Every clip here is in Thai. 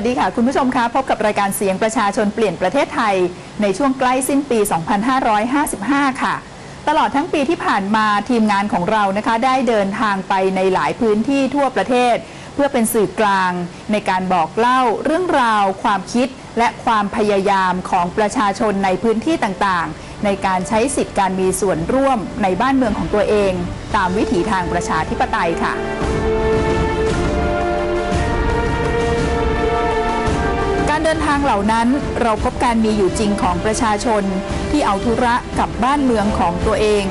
สวัสดีค่ะ คุณผู้ชมคะพบกับรายการเสียงประชาชนเปลี่ยนประเทศไทย ในช่วงใกล้สิ้นปี 2555 ค่ะ ตลอดทั้งปีที่ผ่านมาทีมงานของเรานะคะ ได้เดินทางไปในหลายพื้นที่ทั่วประเทศ เพื่อเป็นสื่อกลาง ในการบอกเล่าเรื่องราว ความคิด และความพยายามของประชาชนในพื้นที่ต่างๆ ในการใช้สิทธิการมีส่วนร่วมในบ้านเมืองของตัวเอง ตามวิถีทางประชาธิปไตยค่ะ ดินทางเหล่านั้นเราพบการมีอยู่จริงของประชาชน ที่เอาธุระกับบ้านเมืองของตัวเอง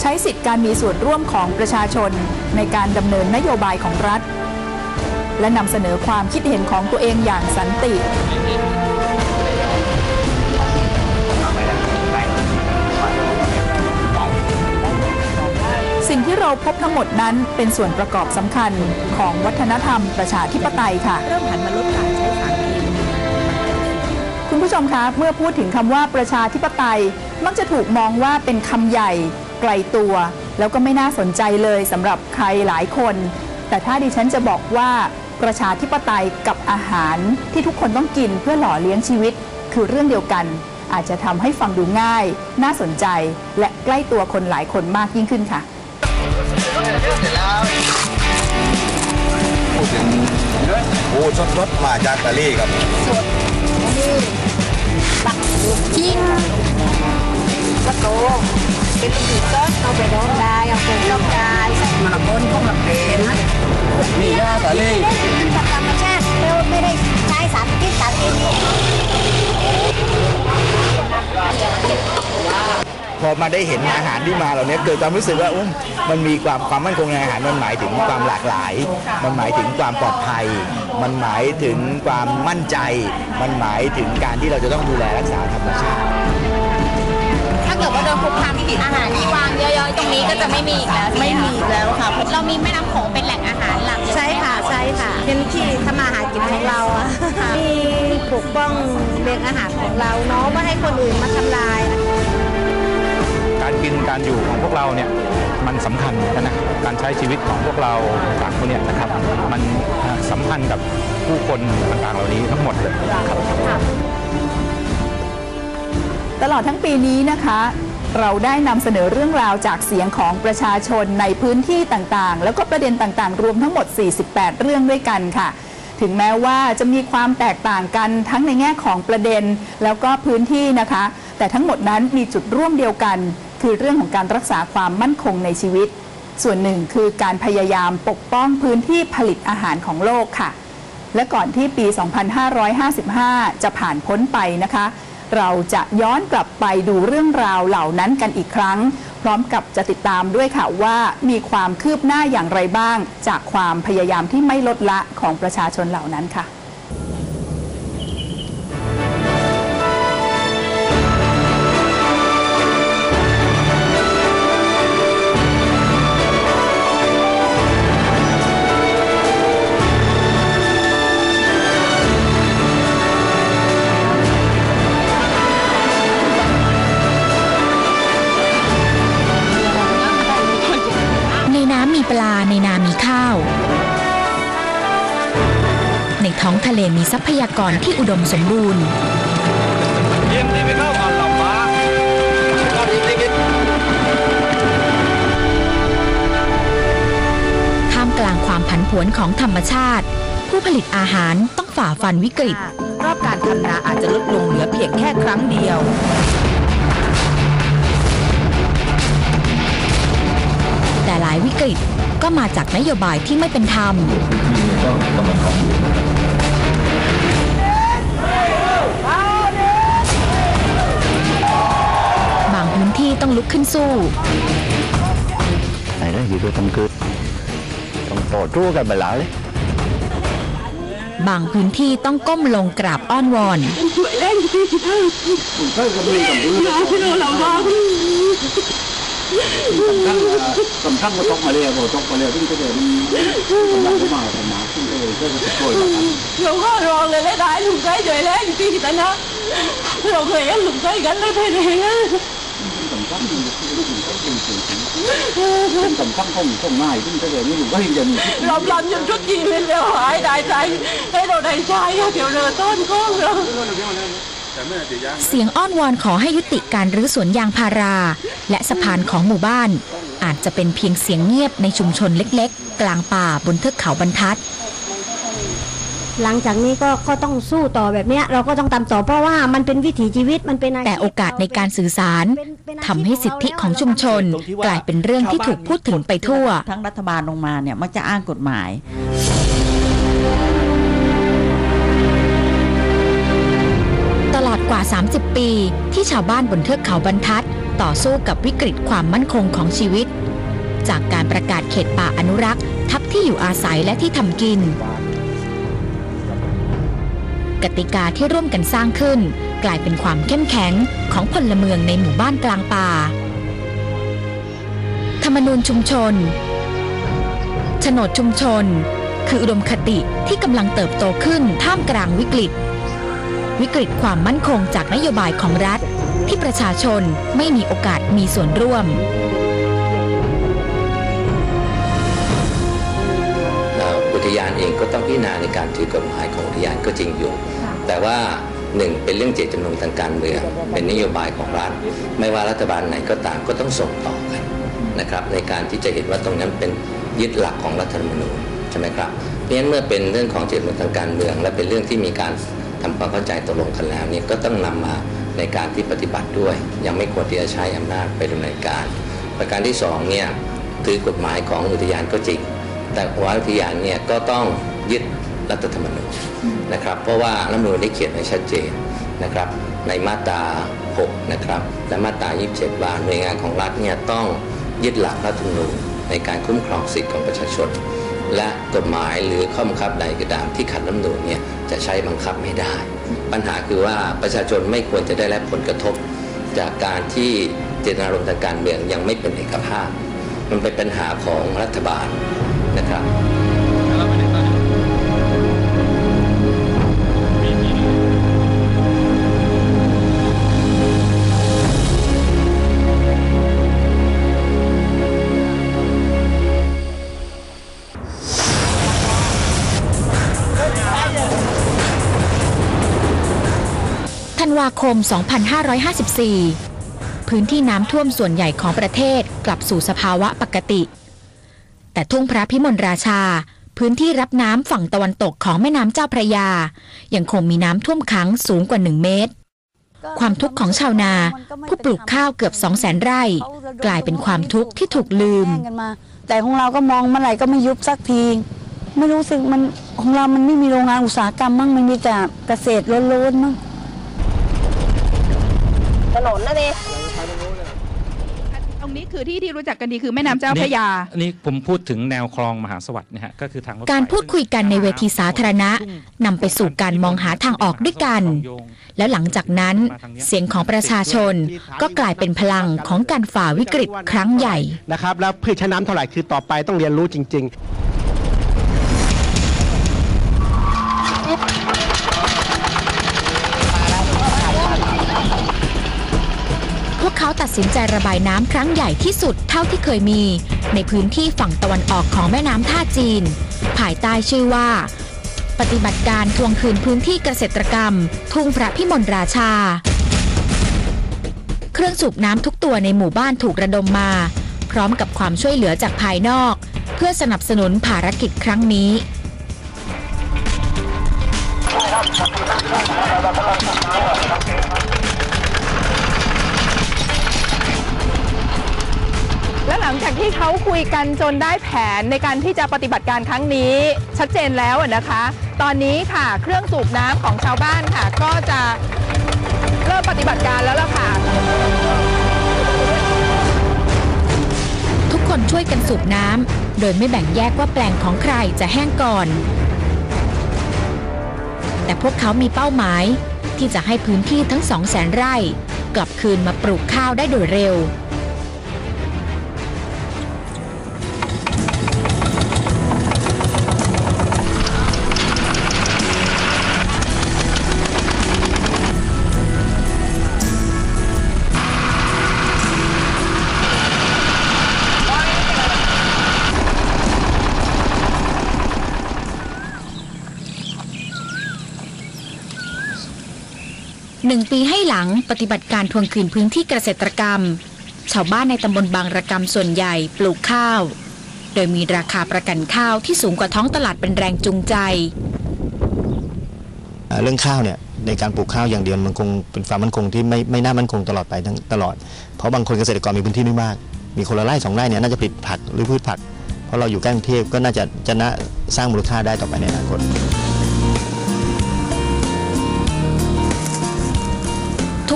ใช้สิทธิการมีส่วนร่วมของประชาชนในการดำเนินนโยบายของรัฐ และนำเสนอความคิดเห็นของตัวเองอย่างสันติสิ่งที่เราพบทั้งหมดนั้นเป็นส่วนประกอบสำคัญของวัฒนธรรมประชาธิปไตยค่ะ เริ่มหันมาลดการใช้สาร คุณผู้ชมคะเมื่อพูดถึงคำว่าประชาธิปไตย มักจะถูกมองว่าเป็นคำใหญ่ไกลตัว แล้วก็ไม่น่าสนใจเลยสำหรับใครหลายคน แต่ถ้าดิฉันจะบอกว่าประชาธิปไตยกับอาหารที่ทุกคนต้องกินเพื่อหล่อเลี้ยงชีวิต คือเรื่องเดียวกัน อาจจะทำให้ฟังดูง่าย น่าสนใจ และใกล้ตัวคนหลายคนมากยิ่งขึ้นค่ะพูดถึงปูสดสดๆมาจากตะลี่ครับจิ้งก็โตเป็นลูกหมูต้นเอาไปร้องได้เอาไปร้องได้ใส่มัน บนพวกมันเป็นนะมีหน้าตะลี่มันจากธรรมชาติเราไม่ได้ใช้สาร พิษสารเคมีพอมาได้เห็นอาหารที่มาเหล่านี้เกิดความรู้สึกว่าอุ้มมันมีความความมั่นคงในอาหารมันหมายถึงความหลากหลาย มันหมายถึงความปลอดภัย มันหมายถึงความมั่นใจ มันหมายถึงการที่เราจะต้องดูแลรักษาธรรมชาติถ้าเกิดว่าโดนคุกคามอาหารที่วางเยอะๆตรงนี้ก็จะไม่มีอีกแล้วไม่มีอีกแล้วค่ะเรามีแม่น้ำโขงเป็นแหล่งอาหารหลักใช่ค่ะใช่ค่ะเป็นที่ทำมาหากินของเราอะมีปกป้องเรียงอาหารของเราเนาะไม่ให้คนอื่นมาทำลาย การกินการอยู่ของพวกเราเนี่ยมันสำคัญกันนะการใช้ชีวิตของพวกเราต่างพวกเนี่ยนะครับมันสัมพันธ์กับผู้คนต่างๆเหล่านี้ทั้งหมดเลยครับตลอดทั้งปีนี้นะคะเราได้นำเสนอเรื่องราวจากเสียงของประชาชนในพื้นที่ต่างๆ แล้วก็ประเด็นต่างๆ รวมทั้งหมด 48 เรื่องด้วยกันค่ะ ถึงแม้ว่าจะมีความแตกต่างกันทั้งในแง่ของประเด็น แล้วก็พื้นที่นะคะ แต่ทั้งหมดนั้นมีจุดร่วมเดียวกัน คือเรื่องของการรักษาความมั่นคงในชีวิต ส่วนหนึ่งคือการพยายามปกป้องพื้นที่ผลิตอาหารของโลกค่ะ และก่อนที่ปี 2555 จะผ่านพ้นไปนะคะ เราจะย้อนกลับไปดูเรื่องราวเหล่านั้นกันอีกครั้ง พร้อมกับจะติดตามด้วยค่ะว่ามีความคืบหน้าอย่างไรบ้าง จากความพยายามที่ไม่ลดละของประชาชนเหล่านั้นค่ะาในนามีข้าว ในท้องทะเลมีทรัพยากรที่อุดมสมบูรณ์ท่ามกลางความผันผวนของธรรมชาติ ผู้ผลิตอาหารต้องฝ่าฟันวิกฤต รอบการทำนาอาจจะลดลงเหลือเพียงแค่ครั้งเดียวายวิกฤต ก็มาจากนโยบายที่ไม่เป็นธรรม บางพื้นที่ต้องลุกขึ้นสู้ này đó gì tôi tâm cư Trong tổ trua cái bà lỡ đấy บางพื้นที่ต้องก้มลงกราบอ้อนวอน cầm thăng của tóc mà leo của tóc mà leo chúng tôi đều đi cầm thăng của mà cầm má chúng tôi rất là thôi là หลวงพ่อรองเลยแล้วได้ลุงใกล้ด้วยแล้วอยู่ที่แต่นะเราเคยเห็นลุงใกล้กันแล้วเท่ๆ cầm thăng thì được cái gì cũng เป็นกำพังคงคงง่ายขึ้นไปเลยนี่อยู่ก็เห็นจะมีลำลำยังทุกทีเลยเดี๋ยวหายได้ใจให้เราได้ใจอะเดี๋ยวเรือต้นข้องเรา เสียงอ้อนวอนขอให้ยุติการรื้อสวนยางพารา และสะพานของหมู่บ้าน อาจจะเป็นเพียงเสียงเงียบในชุมชนเล็กๆ กลางป่าบนเทือกเขาบรรทัด หลังจากนี้ก็ก็ต้องสู้ต่อแบบเนี้ยเราก็ต้องตามต่อเพราะว่ามันเป็นวิถีชีวิตมันเป็นอาชีพแต่โอกาสในการสื่อสารทำให้สิทธิของชุมชน กลายเป็นเรื่องที่ถูกพูดถึงไปทั่ว ทั้งรัฐบาลลงมาเนี่ยมักจะอ้างกฎหมาย 30 ปี ที่ชาวบ้านบนเทือกเขาบรรทัด ต่อสู้กับวิกฤตความมั่นคงของชีวิต จากการประกาศเขตป่าอนุรักษ์ ทับที่อยู่อาศัยและที่ทำกิน กติกาที่ร่วมกันสร้างขึ้น กลายเป็นความเข้มแข็งของพลเมืองในหมู่บ้านกลางป่า ธรรมนูญชุมชนโฉนดชุมชน คืออุดมคติที่กำลังเติบโตขึ้นท่ามกลางวิกฤต วิกฤตความมั่นคงจากนโยบายของรัฐ ที่ประชาชนไม่มีโอกาสมีส่วนร่วม อุทยานเองก็ต้องพิจารณาในการถือกฎหมายของอุทยานก็จริงอยู่ แต่ว่าหนึ่งเป็นเรื่องเจตจำนงทางการเมือง เป็นนโยบายของรัฐ ไม่ว่ารัฐบาลไหนก็ตามก็ต้องส่งต่อกันนะครับ ในการที่จะเห็นว่าตรงนั้นเป็นยึดหลักของรัฐธรรมนูญใช่ไหมครับเพราะฉะนั้นเมื่อเป็นเรื่องของเจตจำนงทางการเมือง และเป็นเรื่องที่มีการ ทำความเข้าใจตกลงกันแล้วเนี่ยก็ต้องนำมาในการที่ปฏิบัติด้วย ยังไม่ควรที่จะใช้อำนาจไปดำเนินการ ประการที่สองเนี่ยถือกฎหมายของอุทยานก็จริง แต่ว่าอุทยานเนี่ยก็ต้องยึดรัฐธรรมนูญนะครับ เพราะว่ารัฐธรรมนูญได้เขียนไว้ชัดเจนนะครับ ในมาตรา6นะครับและมาตรา 27ว่าหน่วยงานของรัฐเนี่ยต้องยึดหลักรัฐธรรมนูญในการคุ้มครองสิทธิของประชาชน และกฎหมายหรือข้อบังคับใดก็ตามที่ขัดรัฐมนูลเนี่ยจะใช้บังคับไม่ได้ ปัญหาคือว่าประชาชนไม่ควรจะได้รับผลกระทบ จากการที่เจตนารมณ์ทางการเมืองยังไม่เป็นเอกภาพ มันเป็นปัญหาของรัฐบาลนะครับ วาคม 2554 พื้นที่น้ำท่วมส่วนใหญ่ของประเทศกลับสู่สภาวะปกติ แต่ทุ่งพระพิมลราชา พื้นที่รับน้ำฝั่งตะวันตกของแม่น้ำเจ้าพระยา ยังคงมีน้ำท่วมขังสูงกว่า 1 เมตร ความทุกข์ของชาวนา ผู้ปลูกข้าวเกือบ 2 0 0แสนไร่ กลายเป็นความทุกข์ที่ถูกลืม แต่ของเราก็มองเมื่อไหร่ก็ไม่ยุบสักทีไม่รู้สึกมันของเรามันไม่มีโรงงานอุตสาหกรรมมั่งมันมีแต่เกษตรล้วนๆมั่ง ถนนนะนี่ตรงนี้คือที่ที่รู้จักกันดีคือแม่น้ำเจ้าพระยา อันนี้ผมพูดถึงแนวคลองมหาสวัสดิ์นะฮะก็คือทางถไฟการพูดคุยกันในเวทีสาธารณะนำไปสู่การมองหาทางออกด้วยกัน แล้วหลังจากนั้นเสียงของประชาชนก็กลายเป็นพลังของการฝ่าวิกฤตครั้งใหญ่นะครับ แล้วพืชใช้น้ำเท่าไหร่คือต่อไปต้องเรียนรู้จริง ๆ สินใจระบายน้ำครั้งใหญ่ที่สุดเท่าที่เคยมี ในพื้นที่ฝั่งตะวันออกของแม่น้ำท่าจีน ภายใต้ชื่อว่า ปฏิบัติการทวงคืนพื้นที่เกษตรกรรม ทุ่งพระพิมลราชา เครื่องสูบน้ำทุกตัวในหมู่บ้านถูกระดมมา พร้อมกับความช่วยเหลือจากภายนอก เพื่อสนับสนุนภารกิจครั้งนี้ และหลังจากที่เขาคุยกันจนได้แผนในการที่จะปฏิบัติการครั้งนี้ชัดเจนแล้วนะคะ ตอนนี้ค่ะเครื่องสูบน้ำของชาวบ้านค่ะ ก็จะเริ่มปฏิบัติการแล้วล่ะค่ะ ทุกคนช่วยกันสูบน้ำโดยไม่แบ่งแยกว่าแปลงของใครจะแห้งก่อน แต่พวกเขามีเป้าหมายที่จะให้พื้นที่ทั้งสองแสนไร่ กลับคืนมาปลูกข้าวได้โดยเร็ว หนึ่งปีให้หลังปฏิบัติการทวงคืนพื้นที่เกษตรกรรม ชาวบ้านในตำบลบางระกำส่วนใหญ่ปลูกข้าว โดยมีราคาประกันข้าวที่สูงกว่าท้องตลาดเป็นแรงจูงใจ เรื่องข้าวเนี่ยในการปลูกข้าวอย่างเดียวมันคงเป็นความมั่นคงที่ไม่ไม่น่ามั่นคงตลอดไปทั้งตลอด เพราะบางคนเกษตรกรมีพื้นที่ไม่มาก มีคนละไร่สองไร่เนี่ยน่าจะผลิตผักหรือพืชผัก เพราะเราอยู่ใกล้กรุงเทพก็น่าจะจะน่าสร้างมูลค่าได้ต่อไปในอนาคต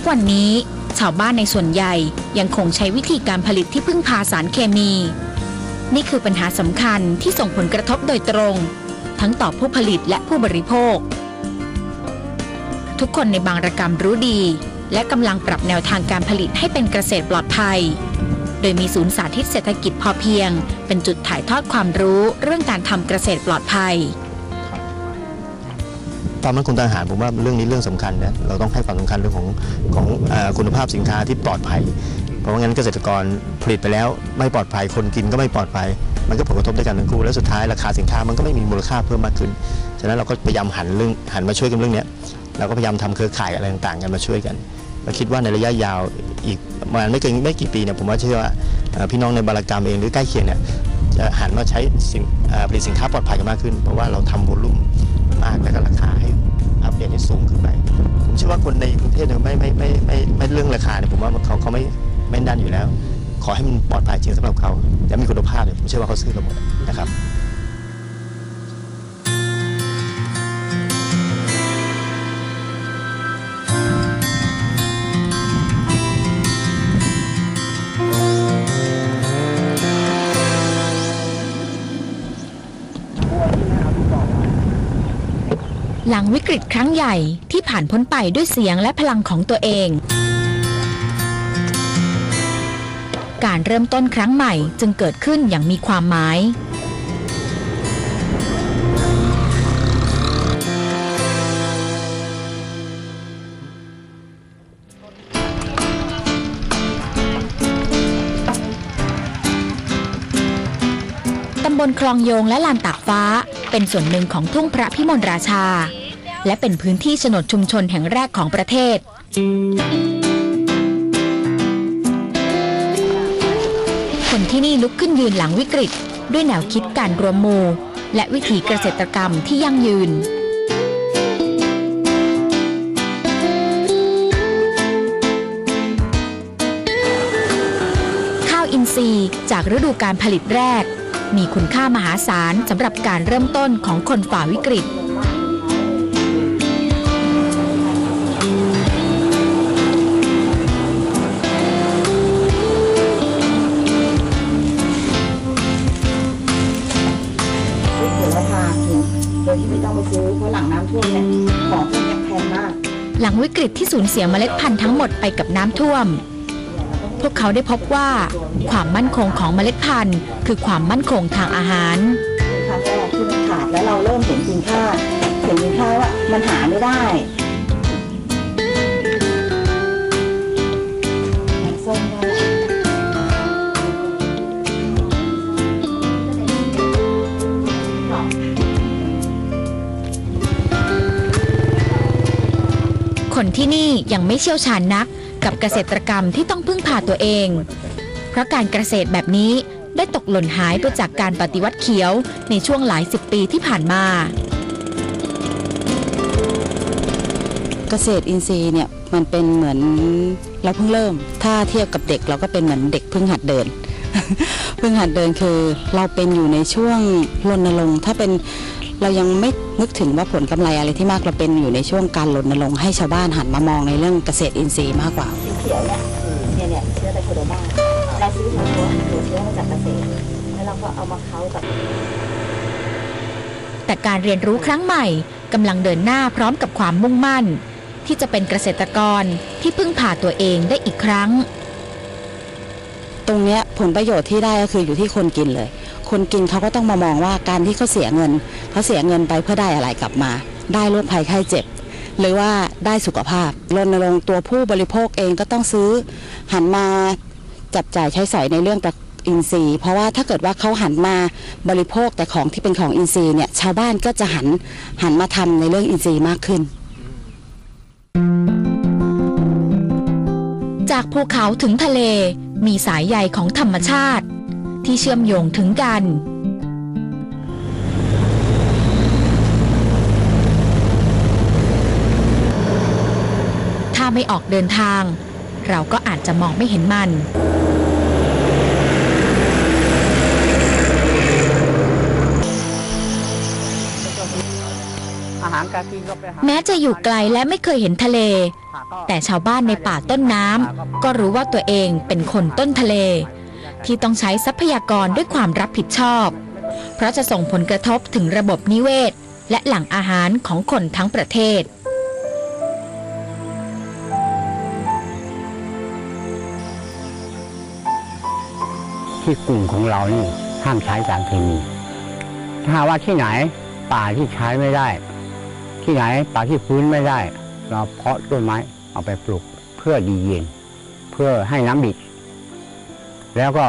กวันนี้ ชาวบ้านในส่วนใหญ่ยังคงใช้วิธีการผลิตที่พึ่งพาสารเคมี นี่คือปัญหาสำคัญที่ส่งผลกระทบโดยตรง ทั้งต่อผู้ผลิตและผู้บริโภค ทุกคนในบางระกรรมรู้ดี และกำลังปรับแนวทางการผลิตให้เป็นเกษตรปลอดภัย โดยมีศูนย์สาธิตเศรษฐกิจพอเพียง เป็นจุดถ่ายทอดความรู้เรื่องการทำเกษตรปลอดภัย ความมั่นคงทางอาหารผมว่าเรื่องนี้เรื่องสำคัญนะเราต้องให้ความสำคัญเรื่องของของอคุณภาพสินค้าที่ปลอดภัย เพราะงั้นเกษตรกรผลิตไปแล้วไม่ปลอดภัยคนกินก็ไม่ปลอดภัย มันก็ผลกระทบด้วยกันทั้งคู่แล้วสุดท้ายราคาสินค้ามันก็ไม่มีมูลค่าเพิ่มมากขึ้นฉะนั้นเราก็พยายามหันเรื่องหันมาช่วยกันเรื่องนี้เราก็พยายามทำเครือข่ายอะไรต่างๆ กันมาช่วยกันเราคิดว่าในระยะยาวอีกประมาณไม่เกินไม่กี่ปีเนี่ยผมว่าเชื่อว่าพี่น้องในบารกรรมเองหรือใกล้เคียงเนี่ยจะหันมาใช้สินผลิตสินค้าปลอดภัยกันมากขึ้น เพราะว่าเราทำโวลุ่มมากแล้วก็ราคาให้ อัปเดตให้สูงขึ้นไป ผมเชื่อว่าคนในกรุงเทพเนี่ยไม่ไม่ไม่ไม่ไม่เรื่องราคาเนี่ยผมว่าเขาเขาไม่ไม่ดันอยู่แล้ว ขอให้มันปลอดภัยจริงสำหรับเขาและมีคุณภาพเนี่ยผมเชื่อว่าเขาซื้อเราหมดนะครับ หลังวิกฤตครั้งใหญ่ที่ผ่านพ้นไปด้วยเสียงและพลังของตัวเอง การเริ่มต้นครั้งใหม่จึงเกิดขึ้นอย่างมีความหมาย ตำบลคลองโยงและลานตากฟ้า เป็นส่วนหนึ่งของทุ่งพระพิมลราชา และเป็นพื้นที่โฉนดชุมชนแห่งแรกของประเทศ คนที่นี่ลุกขึ้นยืนหลังวิกฤต ด้วยแนวคิดการรวมมูและวิถีเกษตรกรรมที่ยั่งยืนข้าวอินทรีย์จากฤดูการผลิตแรก มีคุณค่ามหาศาลสำหรับการเริ่มต้นของคนฝ่าวิกฤต ซื้อเกินราคาถูกโดยที่ไม่ต้องไปซื้อเพราะหลังน้ำท่วมเนี่ยของพวกเนี้ยแพงมาก หลังวิกฤตที่สูญเสียเมล็ดพันธุ์ทั้งหมดไปกับน้ำท่วม พวกเขาได้พบว่า ความมั่นคงของเมล็ดพันธุ์ คือความมั่นคงทางอาหารครั้งแรกที่มันขาดแล้วเราเริ่มเห็นคุณค่าเห็นคุณค่าว่ามันหาไม่ได้ส้มได้ คนที่นี่ยังไม่เชี่ยวชาญนัก กับเกษตรกรรมที่ต้องพึ่งพาตัวเอง เพราะการเกษตรแบบนี้ได้ตกหล่นหายไปจากการปฏิวัติเขียวในช่วงหลายสิบปีที่ผ่านมา เกษตรอินทรีย์เนี่ยมันเป็นเหมือนเราเพิ่งเริ่ม ถ้าเทียบกับเด็กเราก็เป็นเหมือนเด็กเพิ่งหัดเดิน เพิ่งหัดเดินคือเราเป็นอยู่ในช่วงรณรงค์ถ้าเป็น เรายังไม่นึกถึงว่าผลกำไรอะไรที่มากเราเป็นอยู่ในช่วงการรณรงค์ให้ชาวบ้านหันมามองในเรื่องเกษตรอินทรีย์มากกว่าสีเขียวเนี่ยเนี่ยเนี่ยเชื้อไตโคโดมาเราซื้อหัวตัวตัวเชื้อมาจากเกษตร แล้วเราก็เอามาเค้ากับแต่การเรียนรู้ครั้งใหม่กำลังเดินหน้าพร้อมกับความมุ่งมั่น ที่จะเป็นเกษตรกรที่พึ่งพาตัวเองได้อีกครั้ง ตรงเนี้ยผลประโยชน์ที่ได้ก็คืออยู่ที่คนกินเลย คนกินเขาก็ต้องมามองว่าการที่เขาเสียเงินเขาเสียเงินไปเพื่อได้อะไรกลับมา ได้โรคภัยไข้เจ็บ หรือว่าได้สุขภาพรณรงค์ตัวผู้บริโภคเองก็ต้องซื้อหันมาจับจ่ายใช้สอยในเรื่องตะอินทรีย์เพราะว่าถ้าเกิดว่าเขาหันมาบริโภคแต่ของที่เป็นของอินทรีย์เนี่ยชาวบ้านก็จะหันหันมาทำในเรื่องอินทรีย์มากขึ้น จากภูเขาถึงทะเลมีสายใยของธรรมชาติ ที่เชื่อมโยงถึงกัน ถ้าไม่ออกเดินทาง เราก็อาจจะมองไม่เห็นมันอาหารการกินก็ไปหาแม้จะอยู่ไกลและไม่เคยเห็นทะเล แต่ชาวบ้านในป่าต้นน้ำก็รู้ว่าตัวเองเป็นคนต้นทะเล ที่ต้องใช้ทรัพยากรด้วยความรับผิดชอบ เพราะจะส่งผลกระทบถึงระบบนิเวศ และแหล่งอาหารของคนทั้งประเทศ ที่กลุ่มของเรานี่ห้ามใช้สารเคมีถ้าว่าที่ไหนป่าที่ใช้ไม่ได้ ที่ไหนป่าที่ฟื้นไม่ได้ เราเพาะต้นไม้เอาไปปลูกเพื่อดีเย็น เพื่อให้น้ำดิบ แล้วก็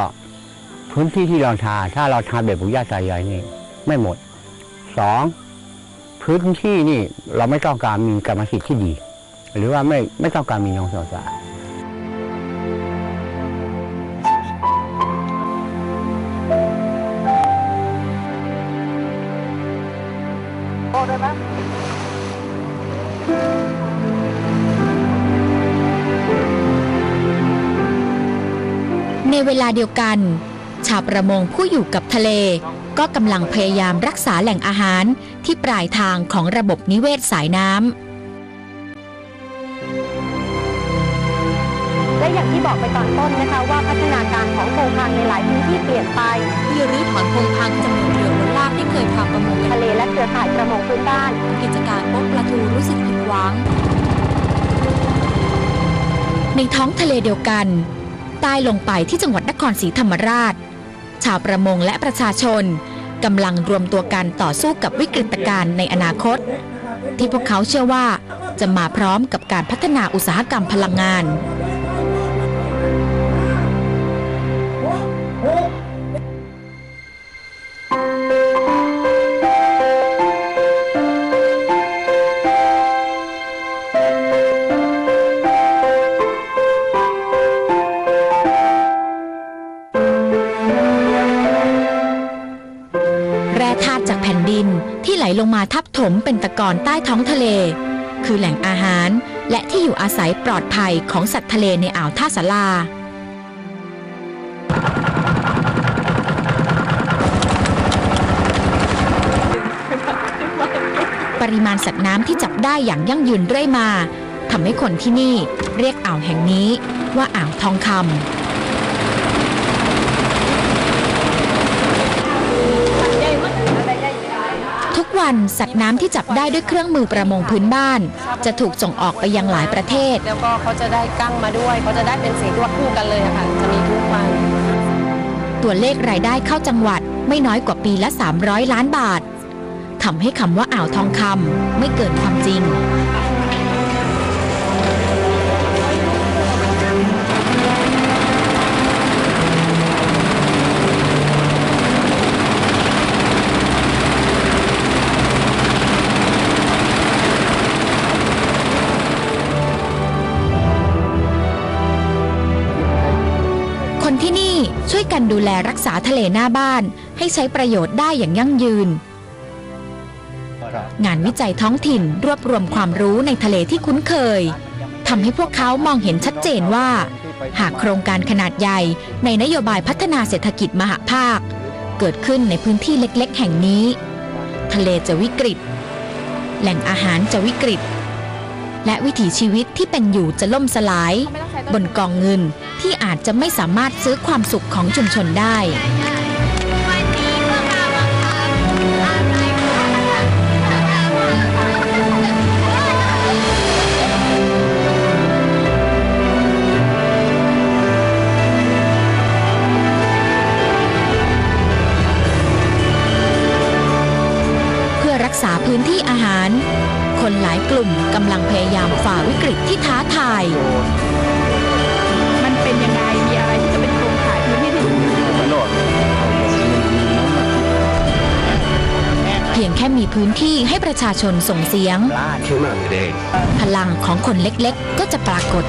พื้นที่ที่เราทา ถ้าเราทาแบบปุ๋ย่าตายายนี่ ไม่หมดสองพื้นที่นี่เราไม่ต้องการมีกรรมสิทธิ์ที่ดี หรือว่าไม่ไม่ต้องการมีนองสสารใน เวลาเดียวกัน ชาวประมงผู้อยู่กับทะเล ก็กำลังพยายามรักษาแหล่งอาหารที่ปลายทางของระบบนิเวศสายน้ำ และอย่างที่บอกไปตอนต้นนะคะว่าพัฒนาการของโครงพังในหลายพื้นที่เปลี่ยนไปที่รื้อถอนโครงพังจำนวนเรือล้นลากที่เคยทำประมงทะเลและเครือข่ายประมงพื้นบ้าน กิจการพบปลาทูรู้สึกผิดหวังในท้องทะเลเดียวกัน ใต้ลงไปที่จังหวัดนครศรีธรรมราช ชาวประมงและประชาชนกำลังรวมตัวกันต่อสู้กับวิกฤตการณ์ในอนาคต ที่พวกเขาเชื่อว่าจะมาพร้อมกับการพัฒนาอุตสาหกรรมพลังงาน งมาทับถมเป็นตะกอนใต้ท้องทะเล คือแหล่งอาหารและที่อยู่อาศัยปลอดภัยของสัตว์ทะเลในอ่าวท่าสาราปริมาณสัตว์น้ำที่จับได้อย่างยั่งยืนเรื่อยมาทำให้คนที่นี่เรียกอ่าวแห่งนี้ว่าอ่าวทองคำ วันสัตว์น้ำที่จับได้ด้วยเครื่องมือประมงพื้นบ้าน จะถูกส่งออกไปยังหลายประเทศ แล้วก็เขาจะได้กั้งมาด้วยเขาจะได้เป็นสีตัวคู่กันเลยอะค่ะจะมีทุกวันตัวเลขรายได้เข้าจังหวัดไม่น้อยกว่าปีละ 300 ล้านบาททำให้คำว่าอ่าวทองคำไม่เกินความจริง กันดูแลรักษาทะเลหน้าบ้าน ให้ใช้ประโยชน์ได้อย่างยั่งยืน งานวิจัยท้องถิ่นรวบรวมความรู้ในทะเลที่คุ้นเคยทำให้พวกเขามองเห็นชัดเจนว่า หากโครงการขนาดใหญ่ในนโยบายพัฒนาเศรษฐกิจมหาภาค เกิดขึ้นในพื้นที่เล็ก ๆ แห่งนี้ ทะเลจะวิกฤต แหล่งอาหารจะวิกฤต และวิถีชีวิตที่เป็นอยู่จะล่มสลาย บนกองเงินที่อาจจะไม่สามารถซื้อความสุขของชุมชนได้ เพื่อรักษาพื้นที่อาหาร คนหลายกลุ่มกำลังพยายามฝ่าวิกฤตที่ท้าทาย ค่มีพื้นที่ให้ประชาชนส่งเสียง พลังของคนเล็กๆ ก็จะปรากฏ